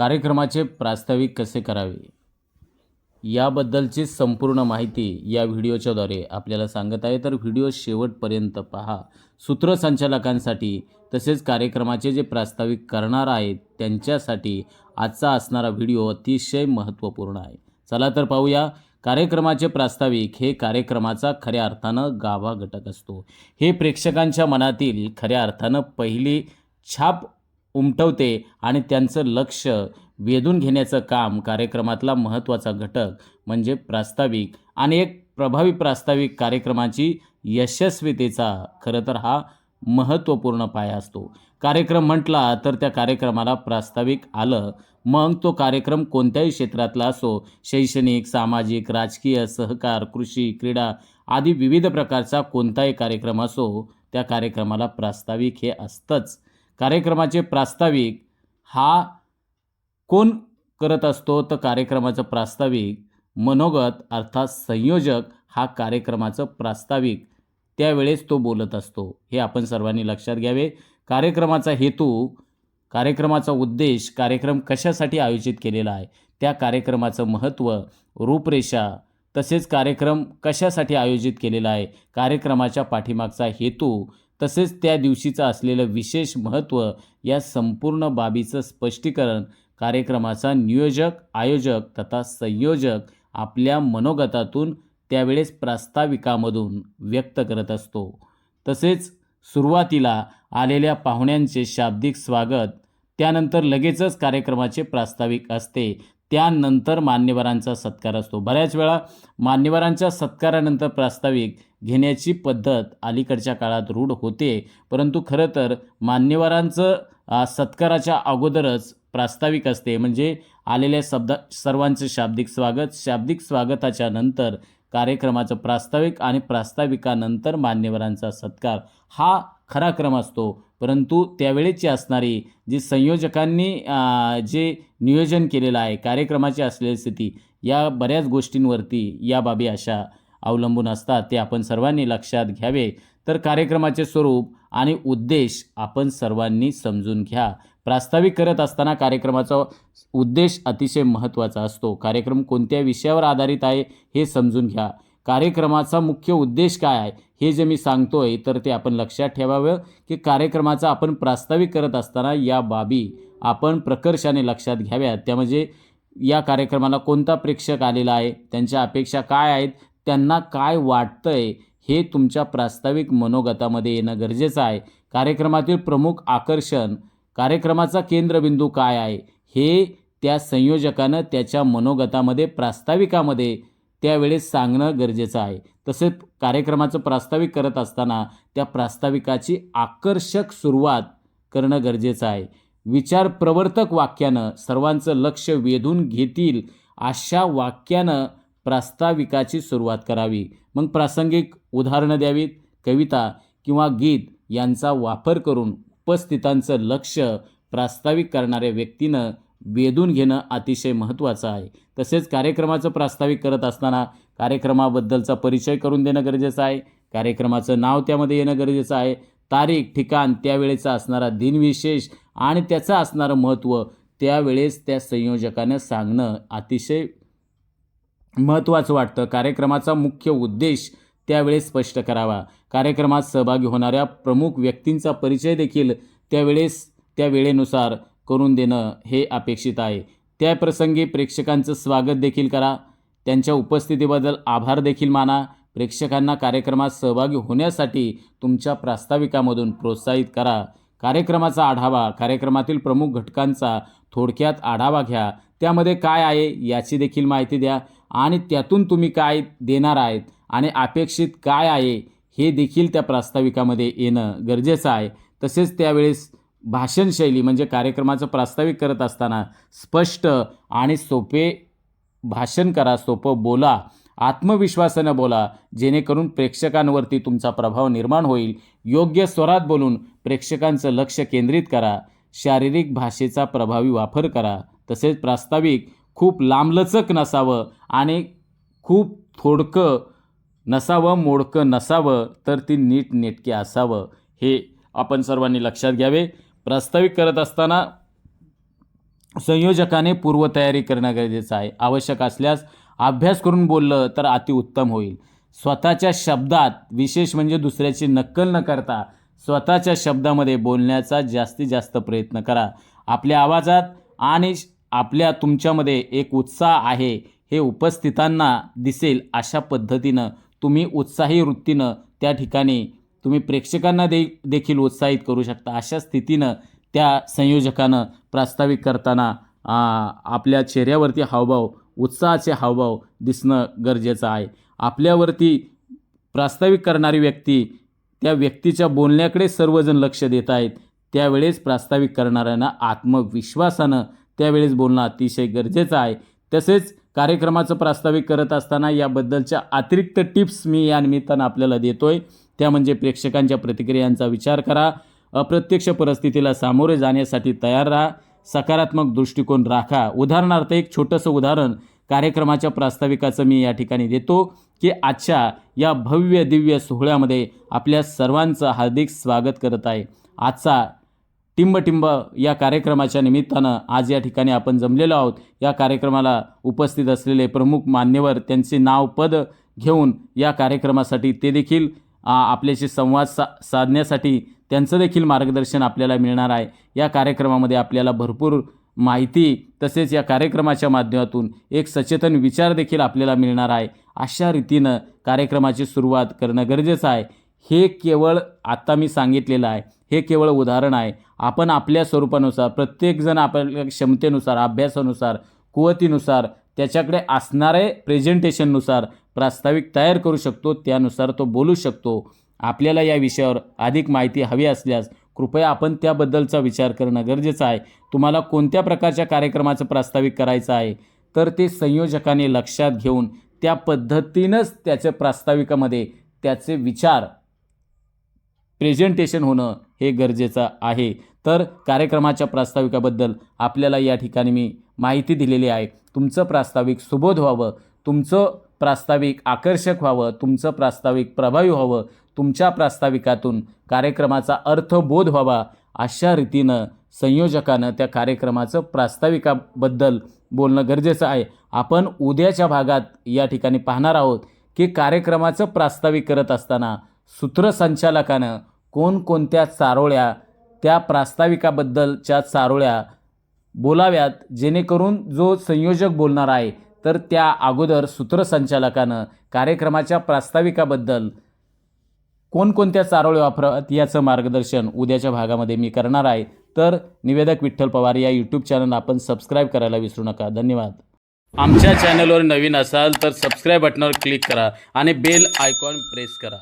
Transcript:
कार्यक्रमाचे प्रास्ताविक कसे करावे? याबद्दलची संपूर्ण माहिती या व्हिडिओच्याद्वारे आपल्याला सांगत आहे. तर व्हिडिओ शेवटपर्यंत पहा. सूत्रसंचालकांसाठी तसेच कार्यक्रमाचे जे प्रास्ताविक करणार आहेत त्यांच्यासाठी आजचा असणारा व्हिडिओ अतिशय महत्त्वपूर्ण आहे. चला तर पाहूया. कार्यक्रमाचे प्रास्ताविक हे कार्यक्रमाचा खऱ्या अर्थानं गाभा घटक असतो. हे प्रेक्षकांच्या मनातील खऱ्या अर्थानं पहिली छाप उमटवते आणि त्यांचं लक्ष वेधून घेण्याचं काम कार्यक्रमातला महत्त्वाचा घटक म्हणजे प्रास्ताविक आणि एक प्रभावी प्रास्ताविक कार्यक्रमाची यशस्वीतेचा खरं तर हा महत्त्वपूर्ण पाया असतो. कार्यक्रम म्हटला तर त्या कार्यक्रमाला प्रास्ताविक आलं. मग तो कार्यक्रम कोणत्याही क्षेत्रातला असो शैक्षणिक सामाजिक राजकीय सहकार कृषी क्रीडा आदी विविध प्रकारचा कोणताही कार्यक्रम असो त्या कार्यक्रमाला प्रास्ताविक हे असतंच. कार्यक्रमाचे प्रास्ताविक हा कोण करत असतो? तर कार्यक्रमाचं प्रास्ताविक मनोगत अर्थात संयोजक हा कार्यक्रमाचं प्रास्ताविक त्यावेळेस तो बोलत असतो. हे आपण सर्वांनी लक्षात घ्यावे. कार्यक्रमाचा हेतू कार्यक्रमाचा उद्देश कार्यक्रम कशासाठी आयोजित केलेला आहे? त्या कार्यक्रमाचं महत्त्व रूपरेषा तसेच कार्यक्रम कशासाठी आयोजित केलेला आहे? कार्यक्रमाच्या पाठीमागचा हेतू तसेच त्या दिवशीचं असलेलं विशेष महत्त्व या संपूर्ण बाबीचं स्पष्टीकरण कार्यक्रमाचा नियोजक आयोजक तथा संयोजक आपल्या मनोगतातून त्यावेळेस प्रास्ताविकामधून व्यक्त करत असतो. तसेच सुरुवातीला आलेल्या पाहुण्यांचे शाब्दिक स्वागत त्यानंतर लगेचच कार्यक्रमाचे प्रास्ताविक असते. त्यानंतर मान्यवरांचा सत्कार असतो. बऱ्याच वेळा मान्यवरांच्या सत्कारानंतर प्रास्ताविक घेण्याची पद्धत अलीकडच्या काळात रूढ होते. परंतु खरं तर मान्यवरांचं सत्काराच्या अगोदरच प्रास्ताविक असते. म्हणजे आलेल्या शब्दा सर्वांचे शाब्दिक स्वागत शाब्दिक स्वागताच्या नंतर कार्यक्रमाचं प्रास्ताविक आणि प्रास्ताविकानंतर मान्यवरांचा सत्कार हा खरा क्रम असतो. परंतु त्यावेळेची असणारी जी संयोजकांनी जे नियोजन केलेलं आहे कार्यक्रमाची असलेली स्थिती या बऱ्याच गोष्टींवरती या बाबी अशा अवलंबून असतात ते आपण सर्वांनी लक्षात घ्यावे. तर कार्यक्रमाचे स्वरूप आणि उद्देश आपण सर्वांनी समजून घ्या. प्रास्ताविक करत असताना कार्यक्रमाचा उद्देश अतिशय महत्त्वाचा असतो. कार्यक्रम कोणत्या विषयावर आधारित आहे हे समजून घ्या. कार्यक्रमाचा मुख्य उद्देश काय आहे हे जे मी सांगतोय तर ते आपण लक्षात ठेवावं की कार्यक्रमाचा आपण प्रास्ताविक करत असताना या बाबी आपण प्रकर्षाने लक्षात घ्याव्यात. त्या म्हणजे या कार्यक्रमाला कोणता प्रेक्षक आलेला आहे त्यांच्या अपेक्षा काय आहेत त्यांना काय वाटतंय हे तुमच्या प्रास्ताविक मनोगतामध्ये येणं गरजेचं आहे. कार्यक्रमातील प्रमुख आकर्षण कार्यक्रमाचा केंद्रबिंदू काय आहे हे त्या संयोजकानं त्याच्या मनोगतामध्ये प्रास्ताविकामध्ये त्यावेळेस सांगणं गरजेचं आहे. तसेच कार्यक्रमाचं प्रास्ताविक करत असताना त्या प्रास्ताविकाची आकर्षक सुरुवात करणं गरजेचं आहे. विचार प्रवर्तक वाक्यानं सर्वांचं लक्ष वेधून घेतील अशा वाक्यानं प्रास्ताविकाची सुरुवात करावी. मग प्रासंगिक उदाहरणं द्यावीत कविता किंवा गीत यांचा वापर करून उपस्थितांचं लक्ष प्रास्ताविक करणाऱ्या व्यक्तीनं वेधून घेणं अतिशय महत्त्वाचं आहे. तसेच कार्यक्रमाचं प्रास्ताविक करत असताना कार्यक्रमाबद्दलचा परिचय करून देणं गरजेचं आहे. कार्यक्रमाचं नाव त्यामध्ये येणं गरजेचं आहे. तारीख ठिकाण त्यावेळेचा असणारा दिनविशेष आणि त्याचं असणारं महत्त्व त्यावेळेस त्या संयोजकानं सांगणं अतिशय महत्त्वाचं वाटतं. कार्यक्रमाचा मुख्य उद्देश त्यावेळेस स्पष्ट करावा. कार्यक्रमात सहभागी होणाऱ्या प्रमुख व्यक्तींचा परिचय देखील त्यावेळेस त्या वेळेनुसार करून देणं हे अपेक्षित आहे. त्या प्रसंगी प्रेक्षकांचं स्वागत देखील करा. त्यांच्या उपस्थितीबद्दल आभार देखील माना. प्रेक्षकांना कार्यक्रमात सहभागी होण्यासाठी तुमच्या प्रास्ताविकामधून प्रोत्साहित करा. कार्यक्रमाचा आढावा कार्यक्रमातील प्रमुख घटकांचा थोडक्यात आढावा घ्या. त्यामध्ये काय आहे याची देखील माहिती द्या आणि त्यातून तुम्ही काय देणार आहेत आणि अपेक्षित काय आहे हे देखील त्या प्रास्ताविकामध्ये येणं गरजेचं आहे. तसेच त्यावेळेस भाषणशैली म्हणजे कार्यक्रमाचं प्रास्ताविक करत असताना स्पष्ट आणि सोपे भाषण करा सोपं बोला आत्मविश्वासानं बोला जेणेकरून प्रेक्षकांवरती तुमचा प्रभाव निर्माण होईल. योग्य स्वरात बोलून प्रेक्षकांचं लक्ष केंद्रित करा शारीरिक भाषेचा प्रभावी वापर करा. तसेच प्रास्ताविक खूप लांबलचक नसावं आणि खूप थोडकं नसावं मोडकं नसावं तर ती नीटनेटकी असावं हे आपण सर्वांनी लक्षात घ्यावे. प्रास्ताविक करत असताना संयोजकाने पूर्वतयारी करणं गरजेचं आहे. आवश्यक असल्यास अभ्यास करून बोललं तर अतिउत्तम होईल. स्वतःच्या शब्दात विशेष म्हणजे दुसऱ्याची नक्कल न करता स्वतःच्या शब्दामध्ये बोलण्याचा जास्तीत जास्त प्रयत्न करा. आपल्या आवाजात आणि श- आपल्या तुमच्यामध्ये एक उत्साह आहे हे उपस्थितांना दिसेल अशा पद्धतीनं. तुम्ही उत्साही वृत्तीनं त्या ठिकाणी तुम्ही प्रेक्षकांना दे देखील उत्साहित करू शकता. अशा स्थितीनं त्या संयोजकानं प्रास्ताविक करताना आपल्या चेहऱ्यावरती हावभाव उत्साहाचे हावभाव दिसणं गरजेचं आहे. आपल्यावरती प्रास्ताविक करणारी व्यक्ती त्या व्यक्तीच्या बोलण्याकडे सर्वजण लक्ष देत आहेत. त्यावेळेस प्रास्ताविक करणाऱ्यांना आत्मविश्वासानं त्यावेळेस बोलणं अतिशय गरजेचं आहे. तसेच कार्यक्रमाचं प्रास्ताविक करत असताना याबद्दलच्या अतिरिक्त टिप्स मी या निमित्तानं आपल्याला देतो आहे त्या म्हणजे प्रेक्षकांच्या प्रतिक्रियांचा विचार करा. अप्रत्यक्ष परिस्थितीला सामोरे जाण्यासाठी तयार राहा. सकारात्मक दृष्टिकोन राखा. उदाहरणार्थ एक छोटंसं उदाहरण कार्यक्रमाच्या प्रास्ताविकाचं मी या ठिकाणी देतो की आजच्या या भव्य दिव्य सोहळ्यामध्ये आपल्या सर्वांचं हार्दिक स्वागत करत आहे. आजचा टिंबटिंब या कार्यक्रमाच्या निमित्तानं आज या ठिकाणी आपण जमलेलो आहोत. या कार्यक्रमाला उपस्थित असलेले प्रमुख मान्यवर त्यांचे नाव पद घेऊन या कार्यक्रमासाठी ते देखील आपल्याशी संवाद सा साधण्यासाठी त्यांचं देखील मार्गदर्शन आपल्याला मिळणार आहे. या कार्यक्रमामध्ये आपल्याला भरपूर माहिती तसेच या कार्यक्रमाच्या माध्यमातून एक सचेतन विचार देखील आपल्याला मिळणार आहे. अशा रीतीनं कार्यक्रमाची सुरुवात करणं गरजेचं आहे. हे केवळ आत्ता मी सांगितलेलं आहे. हे केवळ उदाहरण आहे. आपण आपल्या स्वरूपानुसार प्रत्येकजण आपल्या क्षमतेनुसार अभ्यासानुसार कुवतीनुसार त्याच्याकडे असणारे प्रेझेंटेशननुसार प्रास्ताविक तयार करू शकतो त्यानुसार तो बोलू शकतो. आपल्याला या विषयावर अधिक माहिती हवी असल्यास कृपया आपण त्याबद्दलचा विचार करणं गरजेचं आहे. तुम्हाला कोणत्या प्रकारच्या कार्यक्रमाचं प्रास्ताविक करायचं आहे? तर ते संयोजकाने लक्षात घेऊन त्या पद्धतीनंच त्याच्या प्रास्ताविकामध्ये त्याचे विचार प्रेझेंटेशन होणं हे गरजेचं आहे. तर कार्यक्रमाच्या प्रास्ताविकाबद्दल आपल्याला या ठिकाणी मी माहिती दिलेली आहे. तुमचं प्रास्ताविक सुबोध व्हावं. तुमचं प्रास्ताविक आकर्षक व्हावं. तुमचं प्रास्ताविक प्रभावी व्हावं. तुमच्या प्रास्ताविकातून कार्यक्रमाचा अर्थबोध व्हावा. अशा रीतीनं संयोजकानं त्या कार्यक्रमाचं प्रास्ताविकाबद्दल बोलणं गरजेचं आहे. आपण उद्याच्या भागात या ठिकाणी पाहणार आहोत की कार्यक्रमाचं प्रास्ताविक करत असताना सूत्रसंचालकानं कोणकोणत्या चारोळ्या त्या प्रास्ताविकाबद्दलच्या चारोळ्या बोलाव्यात जेणेकरून जो संयोजक बोलणार आहे तर त्या अगोदर सूत्रसंचालकानं कार्यक्रमाच्या प्रास्ताविकाबद्दल कोणकोणत्या चारोळी वापरात याचं मार्गदर्शन उद्याच्या भागामध्ये मी करणार आहे. तर निवेदक विठ्ठल पवार या यूट्यूब चॅनल आपण सबस्क्राईब करायला विसरू नका. धन्यवाद. आमच्या चॅनलवर नवीन असाल तर सबस्क्राईब बटनावर क्लिक करा आणि बेल आयकॉन प्रेस करा.